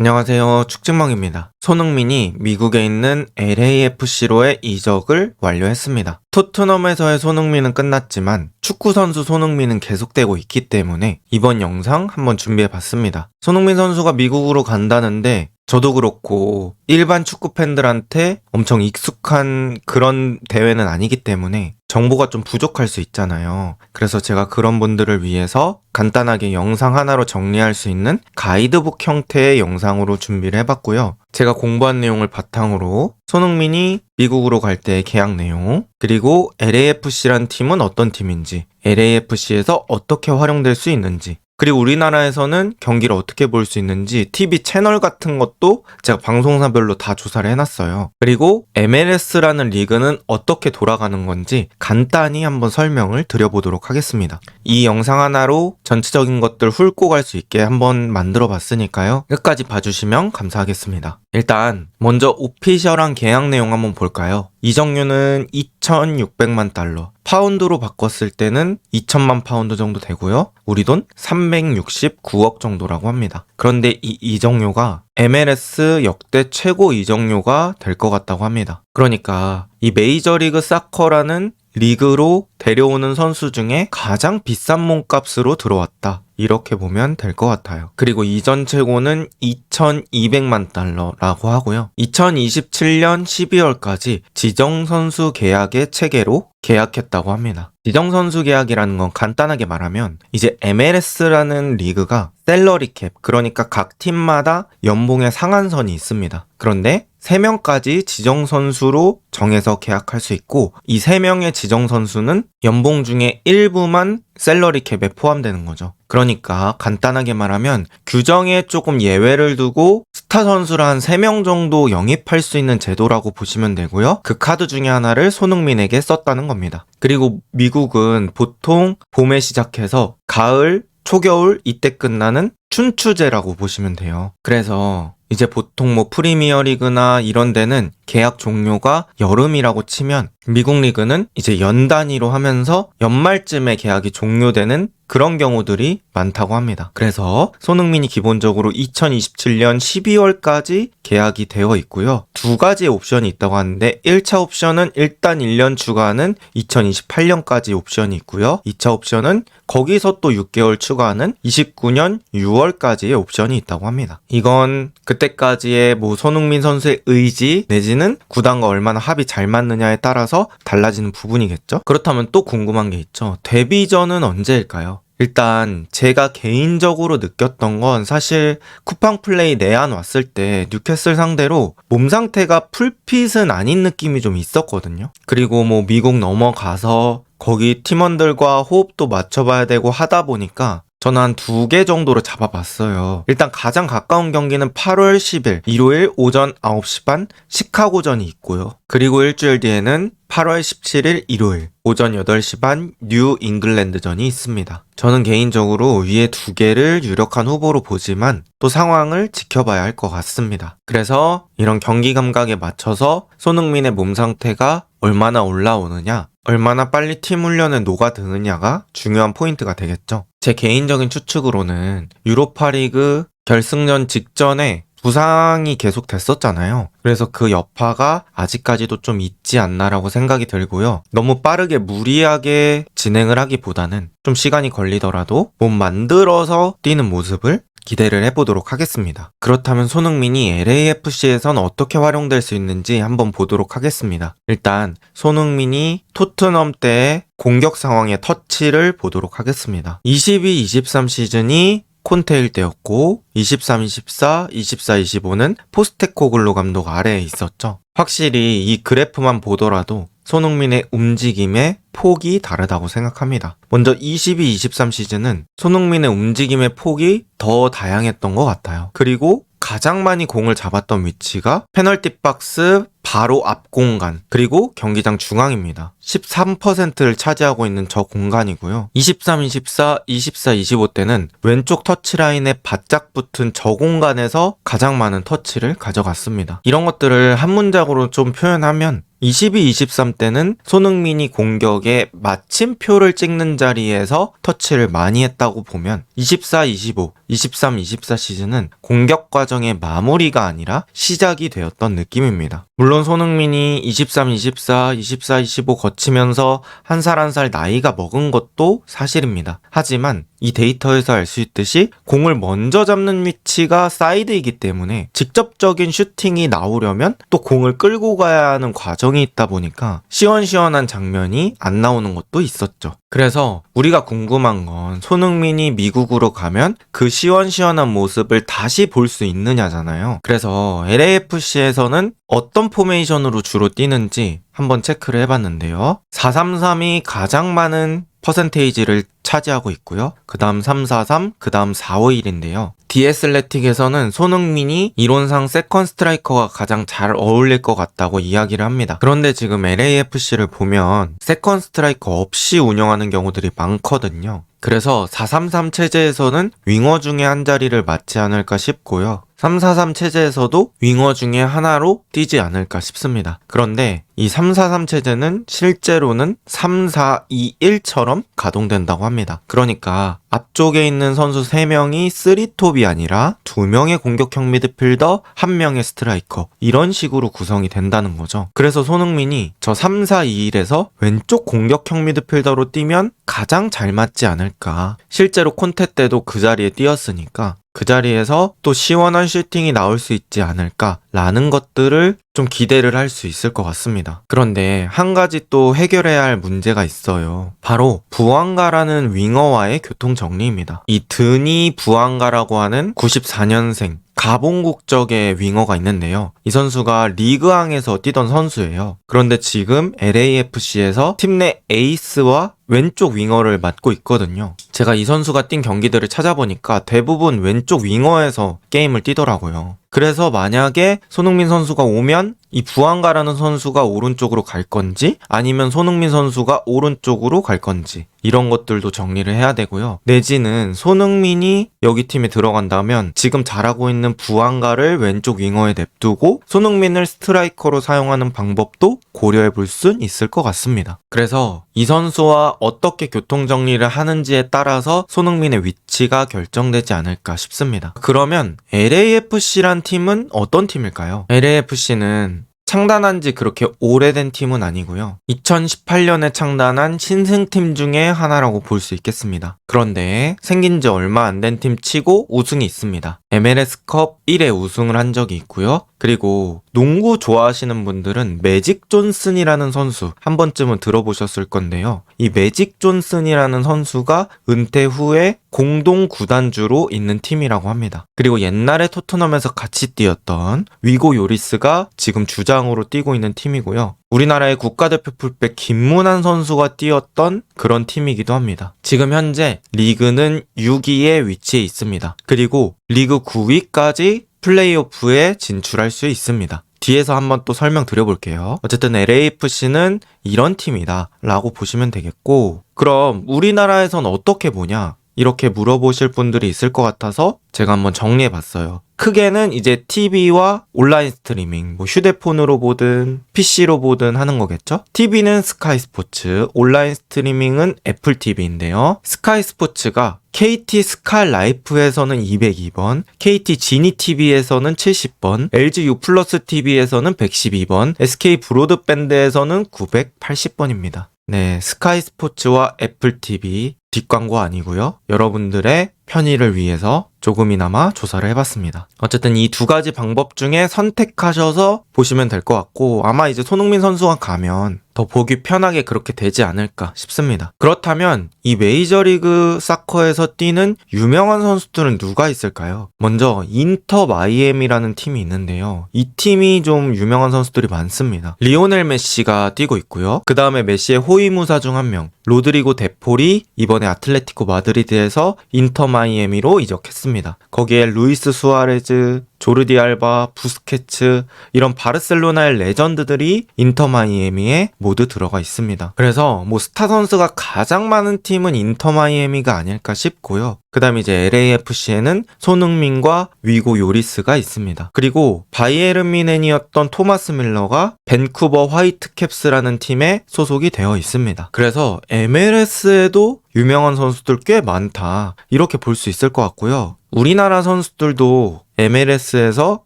안녕하세요. 축진멍입니다. 손흥민이 미국에 있는 LAFC로의 이적을 완료했습니다. 토트넘에서의 손흥민은 끝났지만 축구선수 손흥민은 계속되고 있기 때문에 이번 영상 한번 준비해 봤습니다. 손흥민 선수가 미국으로 간다는데 저도 그렇고 일반 축구 팬들한테 엄청 익숙한 그런 대회는 아니기 때문에 정보가 좀 부족할 수 있잖아요. 그래서 제가 그런 분들을 위해서 간단하게 영상 하나로 정리할 수 있는 가이드북 형태의 영상으로 준비를 해봤고요. 제가 공부한 내용을 바탕으로 손흥민이 미국으로 갈 때의 계약 내용, 그리고 LAFC란 팀은 어떤 팀인지, LAFC에서 어떻게 활용될 수 있는지, 그리고 우리나라에서는 경기를 어떻게 볼 수 있는지 TV 채널 같은 것도 제가 방송사별로 다 조사를 해놨어요. 그리고 MLS라는 리그는 어떻게 돌아가는 건지 간단히 한번 설명을 드려보도록 하겠습니다. 이 영상 하나로 전체적인 것들 훑고 갈 수 있게 한번 만들어 봤으니까요. 끝까지 봐주시면 감사하겠습니다. 일단 먼저 오피셜한 계약 내용 한번 볼까요? 이정료는 2,600만 달러. 파운드로 바꿨을 때는 2천만 파운드 정도 되고요. 우리 돈 369억 정도라고 합니다. 그런데 이 이정료가 MLS 역대 최고 이정료가 될 것 같다고 합니다. 그러니까 이 메이저리그 사커라는 리그로 데려오는 선수 중에 가장 비싼 몸값으로 들어왔다. 이렇게 보면 될 것 같아요. 그리고 이전 최고는 2,200만 달러라고 하고요. 2027년 12월까지 지정 선수 계약의 체계로 계약했다고 합니다. 지정 선수 계약이라는 건 간단하게 말하면 이제 MLS라는 리그가 셀러리 캡, 그러니까 각 팀마다 연봉의 상한선이 있습니다. 그런데 3명까지 지정 선수로 정해서 계약할 수 있고 이 3명의 지정 선수는 연봉 중에 일부만 셀러리 캡에 포함되는 거죠. 그러니까 간단하게 말하면 규정에 조금 예외를 두고 스타 선수를 한 3명 정도 영입할 수 있는 제도라고 보시면 되고요. 그 카드 중에 하나를 손흥민에게 썼다는 겁니다. 그리고 미국은 보통 봄에 시작해서 가을, 초겨울 이때 끝나는 춘추제라고 보시면 돼요. 그래서 이제 보통 뭐 프리미어 리그나 이런 데는 계약 종료가 여름이라고 치면 미국 리그는 이제 연 단위로 하면서 연말쯤에 계약이 종료되는 그런 경우들이 많다고 합니다. 그래서 손흥민이 기본적으로 2027년 12월까지 계약이 되어 있고요. 두 가지의 옵션이 있다고 하는데 1차 옵션은 일단 1년 추가하는 2028년까지 옵션이 있고요. 2차 옵션은 거기서 또 6개월 추가하는 29년 6월까지의 옵션이 있다고 합니다. 이건 그때까지의 뭐 손흥민 선수의 의지 내지는 구단과 얼마나 합이 잘 맞느냐에 따라서 달라지는 부분이겠죠. 그렇다면 또 궁금한 게 있죠. 데뷔전은 언제일까요? 일단 제가 개인적으로 느꼈던 건 사실 쿠팡 플레이 내한 왔을 때 뉴캐슬 상대로 몸 상태가 풀핏은 아닌 느낌이 좀 있었거든요. 그리고 뭐 미국 넘어가서 거기 팀원들과 호흡도 맞춰봐야 되고 하다 보니까 저는 한 두 개 정도로 잡아봤어요. 일단 가장 가까운 경기는 8월 10일 일요일 오전 9시 반 시카고전이 있고요. 그리고 일주일 뒤에는 8월 17일 일요일 오전 8시 반 뉴 잉글랜드전이 있습니다. 저는 개인적으로 위에 두 개를 유력한 후보로 보지만 또 상황을 지켜봐야 할 것 같습니다. 그래서 이런 경기 감각에 맞춰서 손흥민의 몸 상태가 얼마나 올라오느냐, 얼마나 빨리 팀 훈련에 녹아드느냐가 중요한 포인트가 되겠죠. 제 개인적인 추측으로는 유로파리그 결승전 직전에 부상이 계속 됐었잖아요. 그래서 그 여파가 아직까지도 좀 있지 않나라고 생각이 들고요. 너무 빠르게 무리하게 진행을 하기보다는 좀 시간이 걸리더라도 몸 만들어서 뛰는 모습을 기대를 해보도록 하겠습니다. 그렇다면 손흥민이 LAFC에선 어떻게 활용될 수 있는지 한번 보도록 하겠습니다. 일단 손흥민이 토트넘 때의 공격 상황의 터치를 보도록 하겠습니다. 22-23 시즌이 콘테일 때였고 23, 24, 24, 25는 포스테코글로 감독 아래에 있었죠. 확실히 이 그래프만 보더라도 손흥민의 움직임의 폭이 다르다고 생각합니다. 먼저 22, 23 시즌은 손흥민의 움직임의 폭이 더 다양했던 것 같아요. 그리고 가장 많이 공을 잡았던 위치가 페널티 박스 바로 앞 공간, 그리고 경기장 중앙입니다. 13%를 차지하고 있는 저 공간이고요. 23, 24, 24, 25 때는 왼쪽 터치라인에 바짝 붙은 저 공간에서 가장 많은 터치를 가져갔습니다. 이런 것들을 한 문장으로 좀 표현하면 22, 23 때는 손흥민이 공격에 마침표를 찍는 자리에서 터치를 많이 했다고 보면 24, 25, 23, 24 시즌은 공격 과정의 마무리가 아니라 시작이 되었던 느낌입니다. 물론 손흥민이 23, 24, 24, 25 거치면서 한 살 한 살 나이가 먹은 것도 사실입니다. 하지만 이 데이터에서 알 수 있듯이 공을 먼저 잡는 위치가 사이드이기 때문에 직접적인 슈팅이 나오려면 또 공을 끌고 가야 하는 과정이 있다 보니까 시원시원한 장면이 안 나오는 것도 있었죠. 그래서 우리가 궁금한 건 손흥민이 미국으로 가면 그 시원시원한 모습을 다시 볼 수 있느냐잖아요. 그래서 LAFC에서는 어떤 포메이션으로 주로 뛰는지 한번 체크를 해봤는데요. 433이 가장 많은 퍼센테이지를 차지하고 있고요. 그 다음 343, 그 다음 451인데요. 디에슬레틱에서는 손흥민이 이론상 세컨 스트라이커가 가장 잘 어울릴 것 같다고 이야기를 합니다. 그런데 지금 LAFC를 보면 세컨 스트라이커 없이 운영하는 경우들이 많거든요. 그래서 433 체제에서는 윙어 중에 한 자리를 맡지 않을까 싶고요. 343 체제에서도 윙어 중에 하나로 뛰지 않을까 싶습니다. 그런데 이 343 체제는 실제로는 3421처럼 가동된다고 합니다. 그러니까 앞쪽에 있는 선수 3명이 3톱이 아니라 2명의 공격형 미드필더, 1명의 스트라이커 이런 식으로 구성이 된다는 거죠. 그래서 손흥민이 저 3-4-2-1에서 왼쪽 공격형 미드필더로 뛰면 가장 잘 맞지 않을까. 실제로 콘테 때도 그 자리에 뛰었으니까 그 자리에서 또 시원한 슈팅이 나올 수 있지 않을까라는 것들을 좀 기대를 할 수 있을 것 같습니다. 그런데 한 가지 또 해결해야 할 문제가 있어요. 바로 부안가라는 윙어와의 교통 정리입니다. 이 드니 부안가라고 하는 94년생 가봉 국적의 윙어가 있는데요. 이 선수가 리그왕에서 뛰던 선수예요. 그런데 지금 LAFC에서 팀 내 에이스와 왼쪽 윙어를 맡고 있거든요. 제가 이 선수가 뛴 경기들을 찾아보니까 대부분 왼쪽 윙어에서 게임을 뛰더라고요. 그래서 만약에 손흥민 선수가 오면 이 부안가라는 선수가 오른쪽으로 갈 건지 아니면 손흥민 선수가 오른쪽으로 갈 건지 이런 것들도 정리를 해야 되고요. 내지는 손흥민이 여기 팀에 들어간다면 지금 잘하고 있는 부안가를 왼쪽 윙어에 냅두고 손흥민을 스트라이커로 사용하는 방법도 고려해 볼수 있을 것 같습니다. 그래서 이 선수와 어떻게 교통 정리를 하는지에 따라서 손흥민의 위치가 결정되지 않을까 싶습니다. 그러면 LAFC란 팀은 어떤 팀일까요? LAFC는 창단한 지 그렇게 오래된 팀은 아니고요. 2018년에 창단한 신생팀 중에 하나라고 볼 수 있겠습니다. 그런데 생긴 지 얼마 안 된 팀 치고 우승이 있습니다. MLS컵 1회 우승을 한 적이 있고요. 그리고 농구 좋아하시는 분들은 매직 존슨이라는 선수 한 번쯤은 들어보셨을 건데요. 이 매직 존슨이라는 선수가 은퇴 후에 공동 구단주로 있는 팀이라고 합니다. 그리고 옛날에 토트넘에서 같이 뛰었던 위고 요리스가 지금 주장으로 뛰고 있는 팀이고요. 우리나라의 국가대표 풀백 김문환 선수가 뛰었던 그런 팀이기도 합니다. 지금 현재 리그는 6위에 위치해 있습니다. 그리고 리그 9위까지 플레이오프에 진출할 수 있습니다. 뒤에서 한번 또 설명드려볼게요. 어쨌든 LAFC는 이런 팀이다 라고 보시면 되겠고 그럼 우리나라에선 어떻게 보냐 이렇게 물어보실 분들이 있을 것 같아서 제가 한번 정리해 봤어요. 크게는 이제 TV와 온라인 스트리밍, 뭐 휴대폰으로 보든 PC로 보든 하는 거겠죠? TV는 스카이 스포츠, 온라인 스트리밍은 애플 TV인데요. 스카이 스포츠가 KT 스카 라이프에서는 202번, KT 지니 TV에서는 70번, LG U 플러스 TV에서는 112번, SK 브로드밴드에서는 980번입니다. 네, 스카이 스포츠와 애플 TV 뒷광고 아니고요. 여러분들의 편의를 위해서 조금이나마 조사를 해봤습니다. 어쨌든 이 두 가지 방법 중에 선택하셔서 보시면 될 것 같고 아마 이제 손흥민 선수가 가면 더더 보기 편하게 그렇게 되지 않을까 싶습니다. 그렇다면 이 메이저리그 사커에서 뛰는 유명한 선수들은 누가 있을까요? 먼저 인터 마이애미라는 팀이 있는데요. 이 팀이 좀 유명한 선수들이 많습니다. 리오넬 메시가 뛰고 있고요. 그 다음에 메시의 호위무사 중 한 명, 로드리고 데폴이 이번에 아틀레티코 마드리드에서 인터 마이애미로 이적했습니다. 거기에 루이스 수아레즈, 조르디 알바, 부스케츠 이런 바르셀로나의 레전드들이 인터 마이애미에 모두 들어가 있습니다. 그래서 뭐 스타 선수가 가장 많은 팀은 인터 마이애미가 아닐까 싶고요. 그 다음에 이제 LAFC에는 손흥민과 위고 요리스가 있습니다. 그리고 바이에른 미넨이었던 토마스 밀러가 밴쿠버 화이트캡스라는 팀에 소속이 되어 있습니다. 그래서 MLS에도 유명한 선수들 꽤 많다. 이렇게 볼 수 있을 것 같고요. 우리나라 선수들도 MLS에서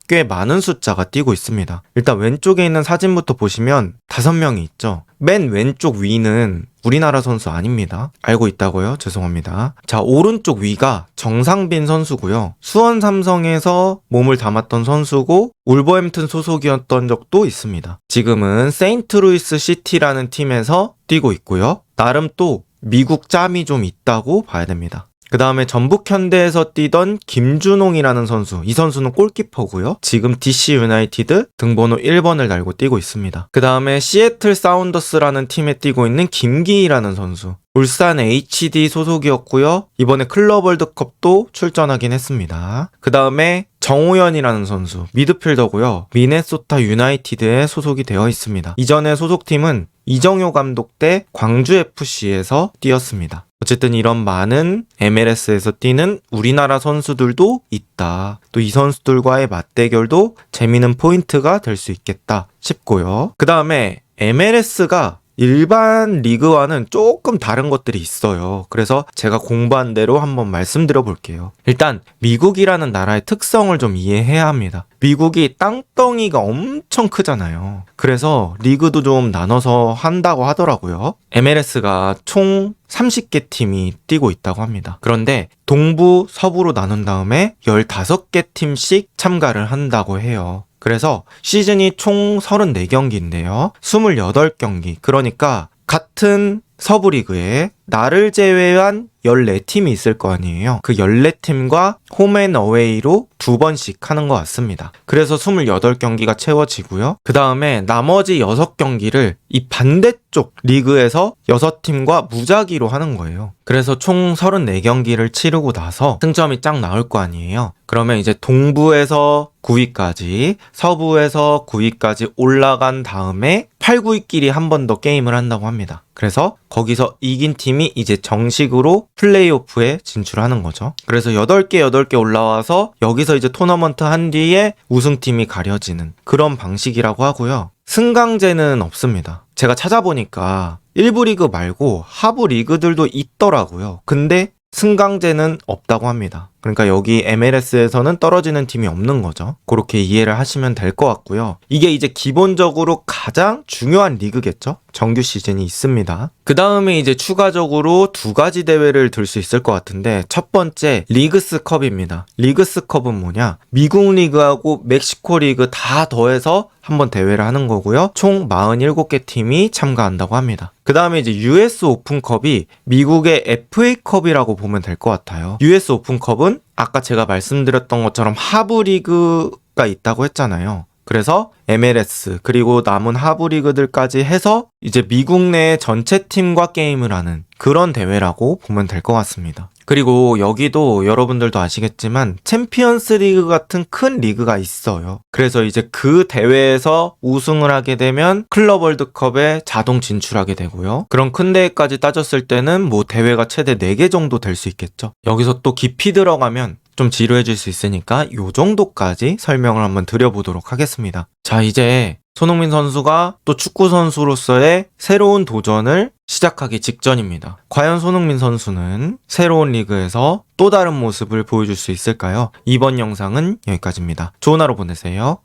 꽤 많은 숫자가 뛰고 있습니다. 일단 왼쪽에 있는 사진부터 보시면 다섯 명이 있죠. 맨 왼쪽 위는 우리나라 선수 아닙니다. 알고 있다고요? 죄송합니다. 자, 오른쪽 위가 정상빈 선수고요. 수원 삼성에서 몸을 담았던 선수고 울버햄튼 소속이었던 적도 있습니다. 지금은 세인트루이스 시티라는 팀에서 뛰고 있고요. 나름 또 미국 짬이 좀 있다고 봐야 됩니다. 그 다음에 전북 현대에서 뛰던 김준홍이라는 선수. 이 선수는 골키퍼고요. 지금 DC 유나이티드 등번호 1번을 달고 뛰고 있습니다. 그 다음에 시애틀 사운더스라는 팀에 뛰고 있는 김기희라는 선수. 울산 HD 소속이었고요. 이번에 클럽 월드컵도 출전하긴 했습니다. 그 다음에 정우현이라는 선수, 미드필더고요. 미네소타 유나이티드에 소속이 되어 있습니다. 이전에 소속팀은 이정효 감독 때 광주FC에서 뛰었습니다. 어쨌든 이런 많은 MLS에서 뛰는 우리나라 선수들도 있다. 또 이 선수들과의 맞대결도 재미있는 포인트가 될 수 있겠다 싶고요. 그 다음에 MLS가 일반 리그와는 조금 다른 것들이 있어요. 그래서 제가 공부한 대로 한번 말씀드려 볼게요. 일단 미국이라는 나라의 특성을 좀 이해해야 합니다. 미국이 땅덩이가 엄청 크잖아요. 그래서 리그도 좀 나눠서 한다고 하더라고요. MLS가 총 30개 팀이 뛰고 있다고 합니다. 그런데 동부, 서부로 나눈 다음에 15개 팀씩 참가를 한다고 해요. 그래서 시즌이 총 34경기인데요. 28경기. 그러니까 같은 서부 리그에 나를 제외한 14팀이 있을 거 아니에요. 그 14팀과 홈앤 어웨이로 두 번씩 하는 것 같습니다. 그래서 28경기가 채워지고요. 그 다음에 나머지 6경기를 이 반대쪽 리그에서 6팀과 무작위로 하는 거예요. 그래서 총 34경기를 치르고 나서 승점이 쫙 나올 거 아니에요. 그러면 이제 동부에서 9위까지, 서부에서 9위까지 올라간 다음에 8, 9위끼리 한 번 더 게임을 한다고 합니다. 그래서 거기서 이긴 팀이 이제 정식으로 플레이오프에 진출하는 거죠. 그래서 8개, 8개 올라와서 여기서 이제 토너먼트 한 뒤에 우승팀이 가려지는 그런 방식이라고 하고요. 승강제는 없습니다. 제가 찾아보니까 1부 리그 말고 하부 리그들도 있더라고요. 근데 승강제는 없다고 합니다. 그러니까 여기 MLS에서는 떨어지는 팀이 없는 거죠. 그렇게 이해를 하시면 될 것 같고요. 이게 이제 기본적으로 가장 중요한 리그겠죠? 정규 시즌이 있습니다. 그 다음에 이제 추가적으로 두 가지 대회를 들 수 있을 것 같은데 첫 번째 리그스컵입니다. 리그스컵은 뭐냐? 미국 리그하고 멕시코 리그 다 더해서 한번 대회를 하는 거고요. 총 47개 팀이 참가한다고 합니다. 그 다음에 이제 US 오픈컵이 미국의 FA컵이라고 보면 될 것 같아요. US 오픈컵은 아까 제가 말씀드렸던 것처럼 하부 리그가 있다고 했잖아요. 그래서 MLS 그리고 남은 하부 리그들까지 해서 이제 미국 내 전체 팀과 게임을 하는 그런 대회라고 보면 될 것 같습니다. 그리고 여기도 여러분들도 아시겠지만 챔피언스 리그 같은 큰 리그가 있어요. 그래서 이제 그 대회에서 우승을 하게 되면 클럽 월드컵에 자동 진출하게 되고요. 그런 큰 대회까지 따졌을 때는 뭐 대회가 최대 4개 정도 될 수 있겠죠. 여기서 또 깊이 들어가면 좀 지루해질 수 있으니까 요 정도까지 설명을 한번 드려보도록 하겠습니다. 자, 이제 손흥민 선수가 또 축구 선수로서의 새로운 도전을 시작하기 직전입니다. 과연 손흥민 선수는 새로운 리그에서 또 다른 모습을 보여줄 수 있을까요? 이번 영상은 여기까지입니다. 좋은 하루 보내세요.